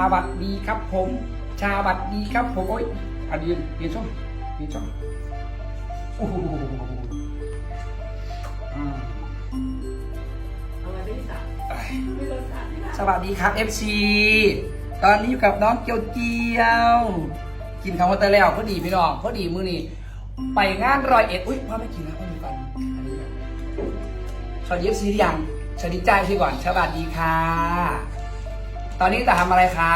ชาบัดดีครับผม ชาบัดดีครับผม โอ้ยอันยืนยืนช่องยืนช่องโอ้โหอืมเอาไว้ไม่ได้สั่งเอ้ยไม่รสชาติไม่ได้สวัสดีครับ FC ตอนนี้อยู่กับน้องเกียวเจียว กินคำว่าเตะแล้วพอดีพี่น้องพอดีมือนี้ไปงานรอยเอ็ด อุ้ยพ่อไม่กินนะพ่อมีฟันอันนี้แบบสวัสดี FC หรือยังสวัสดีใจ้าพี่ก่อนสวัสดีค่ะ ตอนนี้จะทำอะไรคะ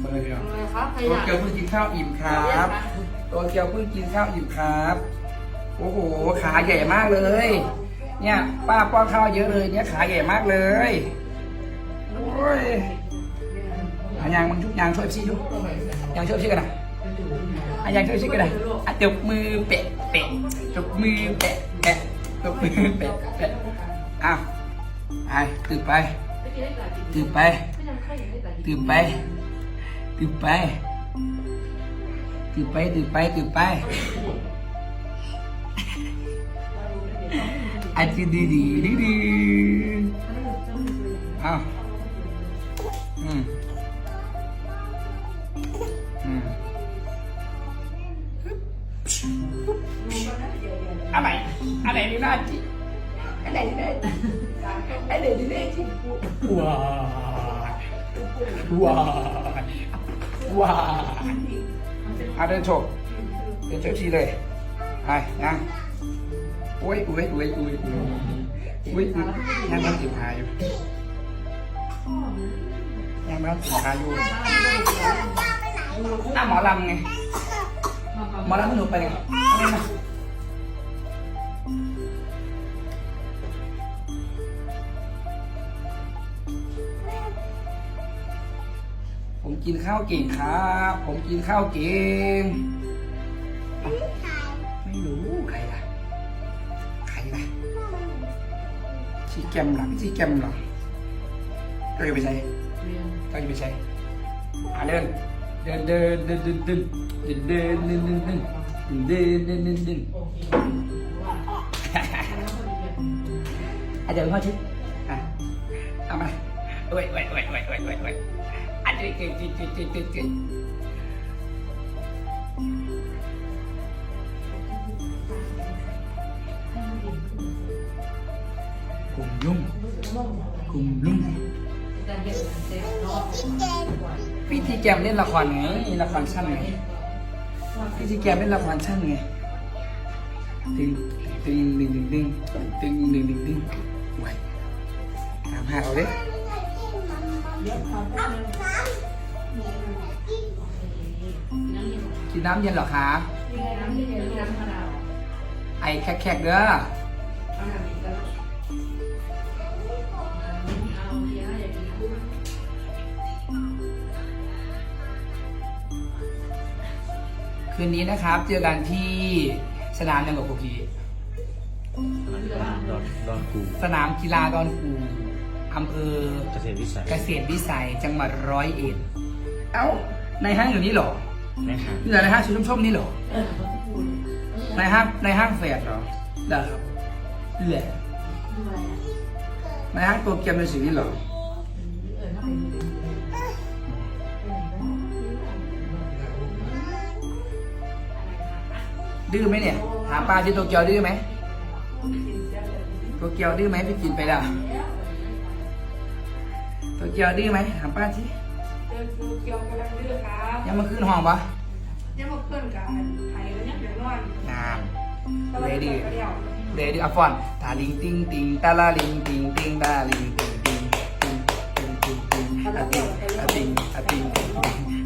เบอร์เดียวอะไรครับใครตัวอยากเกียวเพิ่งกินข้าวอิ่มครับตัวเกียวเพิ่งกินข้าวอิ่มครับ โอ้โห ขาใหญ่มากเลย เนี่ยป้าป้อนข้าวเยอะเลย เนี่ยขาใหญ่มากเลยโอ้ยอันยังมึงชุบยางช่วยพี่ชุบยางช่วยพี่กันนะอันยังช่วยพี่กันนะอะจบมือเปะเปะจบมือแปะแปะจบมือเปะแปะอ้าวไปตื่นไป ไม่กินได้หลายปีตื่นไปไม่ยังใครอยากได้หลายปีตื่นไป ตื่นไป ตื่นไปตื่นไปตื่นไปอาจจะดีดีดีดีอ้าวอืมอืมอะไรอะไรนี่น่าจิ ว้าวว้าวว้าวอาเดินโชว์เดินโชว์ทีเลยไปยังอุ้ยอุ้ยอุ้ยอุ้ยอุ้ยอุ้ยยังนั่งจิบหาอยู่ยังนั่งจิบหาอยู่หน้าหมอลำไงหมอลำหนูไปไง กินข้าวเก่งครับ ผมกินข้าวเก่ง ไม่รู้ใครล่ะ ใครล่ะชีแกมหลังชีแกมหลังก็จะไปใช้ก็จะไปใช้อะเดินเดินเดินเดินเดินเดินเดินเดินเดินเดินเดินเดินเดินเดินเดินเดินอาจารย์พ่อชิดอะเอามาเว้ยเว้ยเว้ยเว้ยเว้ยเว้ย tuyệt tuyệt tuyệt tuyệt tuyệt tuyệt tuyệt cùng lung cùng lung พี่ทีแกมเล่นละครไงละครสั้นไงพี่ทีแกมเล่นละครสั้นไงตึงตึงดึงดึงดึงตึงดึงดึงดึงไว้ตามหาเอาเลย กินน้ำเย็นเหรอคะน้ำเย็นๆน้ำมะนาวไอแขกๆเด้อเอาหนังอีกแล้วเอาเพียงอยากกินกุ้งคืนนี้นะครับ เจอกันที่สนามยังกับโอพีดอนดอนคูสนามกีฬาดอนคูอำเภอเกษตรวิสัย เกษตรวิสัยจังหวัดร้อยเอ็ด เอ้าในห้างอยู่นี่เหรอนะครับ นี่เหรอในห้างชุดส้มๆนี่เหรอเออเขาพูดในห้างในห้างแฟดเหรอเหรอครับเหรอด้วยในห้างโตเกียวเป็นสิ่งนี้เหรอเออถ้าเป็นเป็นดื้อไหมเนี่ยถามป้าที่โตเกียวดื้อไหมโตเกียวดื้อไหมพี่กินไปแล้วโตเกียวดื้อไหมถามป้าที่ เดินดูเกี่ยวกำลังเลือกครับยังมาขึ้นห้องปะยังมาเพื่อนกันไทยแล้วยังเดือดร้อนงามก็เลเลยดี้เดียวเลดี้อัฟฟอนตาลิงติงติงตาลาลิงติงติงตาลิงติงติงติงติงติงติงอะติงอะติงอะติง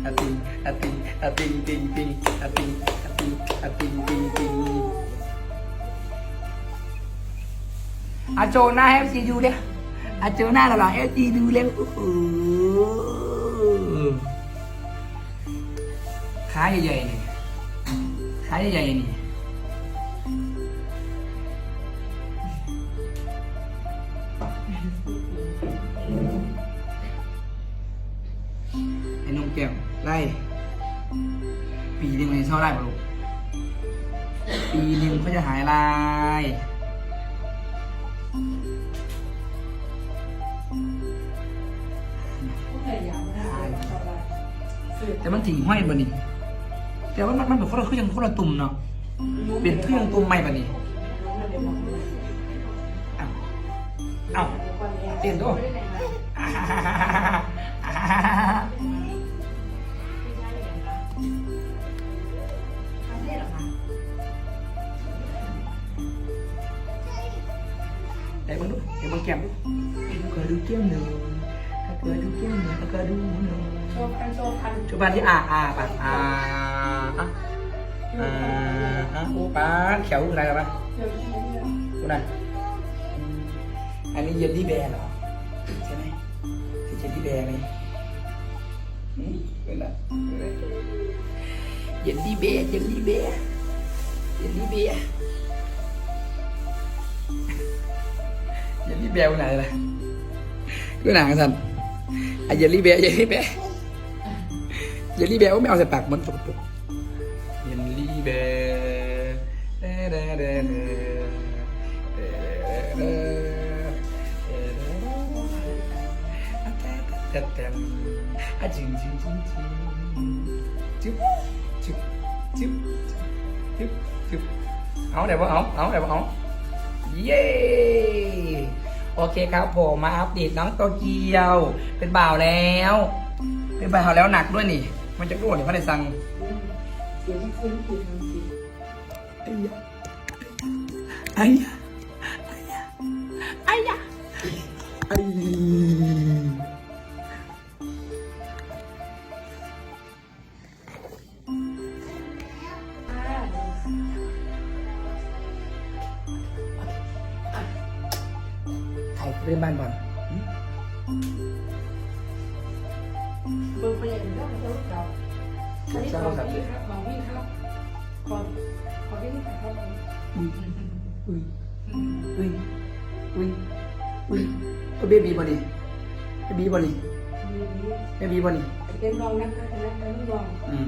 อะติงอะติงอะติงติงติงอะติงอะติงอะติงติงติงอาโจหน้าเอฟซีดูเด้อาโจหน้าหล่อเอฟซีดูเร็วโอ้โห ขาใหญ่ๆนี่ขาใหญ่ๆนี่ไอ้นมแก้วไล่ ปีหนึ่งมันจะเท่าไรปะลูกปีหนึ่งเขาจะหายลาย แต่มันถิงห้อยบ่นี่แต่ว่ามันมันแบบคนละคือยังคนละตุ่มเนาะเปลี่ยนเครื่องตุ่มใหม่บ่นี่เอ้าเอ้าเปลี่ยนด้วย ชว์พันจุบันที่อาอาปะอาอะอ่าอะโอ้ป้าแขวอะไรกันปะเดี๋ยวกินเนี่ยกูนั่นอันนี้เยลลี่แบร์เหรอใช่ไหมใช่เยลลี่แบร์ไหมอืมเป็นไรเยลลี่แบร์เยลลี่แบร์เยลลี่แบร์เยลลี่แบร์กูไหนล่ะกูหนังกันสันอะเยลลี่แบร์เยลลี่แบร์ เยลลี่แบร์ก็ไม่เอาใส่ปากมันสกปรกเยลลี่แบร์เด้เด้เด้เด้เด้แต่แต่อะจริงจริงจริงจริงจิ๊บจิ๊บจิ๊บจิ๊บจิ๊บเอาไหนวะเอาเอาไหนวะเอาเย้โอเคครับผมมาอัปเดตน้องโตเกียว เป็นบ่าวแล้ว เป็นบ่าวแล้วหนักด้วยนี่ มันจะโง่เนี่ยพระในสั่งเสียงไม่ยางไอ้ยะไอ้ยะไอ้ยะไอ้เรื่องบ้านบอล เบิ่งไปอย่านี้ก็มันจะรู้จักอันนี้ของพี่ครับของพี่ครับขอขอที่นี่ครับอุ้ยอุ้ยอุ้ยอุ้ยอุ้ยอุ้ยเบบีบอดี้เบบีบอดี้มีนี้เบบีบอดี้เป็นรองนะคะคณะกรรมการอืม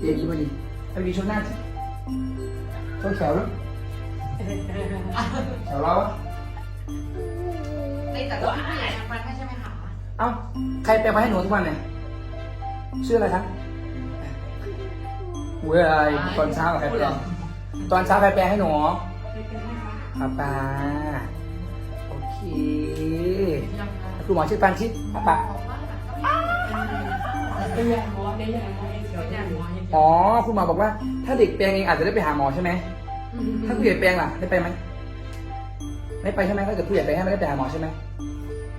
เบบีบอดี้เบบีชว์หน้าชว์แขวด้วยแขวเราอะในแต่ว่าผู้ใหญ่ทำฟันให้ใช่ไหม เอ้าใครแปลมาให้หนูทุกวันเนี่ยชื่ออะไรครับเว้ยตอนเช้าใครแปลตอนเช้าใครแปลให้หนูเป็นไงคะป้าป้าโอเคยังคะคุณหมอชื่อปันชิดป้าป้าบอกว่าเป็นอย่างหมอในอย่างหมอเดี๋ยวอย่างหมออย่างอ๋อ คุณหมอบอกว่า ถ้าเด็กแปลงเองอาจจะได้ไปหาหมอใช่ไหมถ้าผู้ใหญ่แปลงล่ะได้ไปไหมไม่ไปใช่ไหมถ้าเกิดผู้ใหญ่แปลงให้ไม่ได้ไปหาหมอใช่ไหม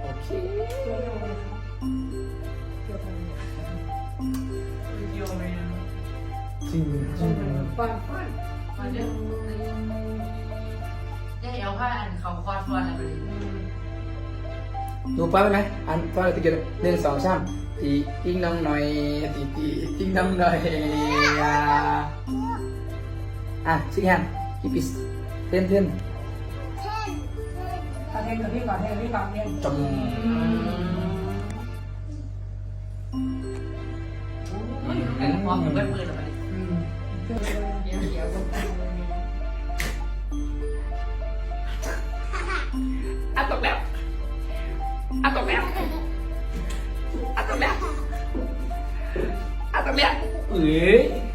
โอเค ริงจริงฟันฟันมาเดี๋ยวจะเอาผ้าอันเขาคอทวนอะไรไปดูป้าไปไหมอันป้าเลยติดกันหนึ่งสองสามตีติ้งน้องหน่อยตีตีติ้งน้องหน่อยอะอะชิคแฮนกิปิสเต้นเต้นเอาเทนกับพี่ก่อนเทนกับพี่ก่อนเทนจมอันนี้พร้อมกับเบิ้ลปืนอะไร Atomea. Atomea. Atomea. Eh.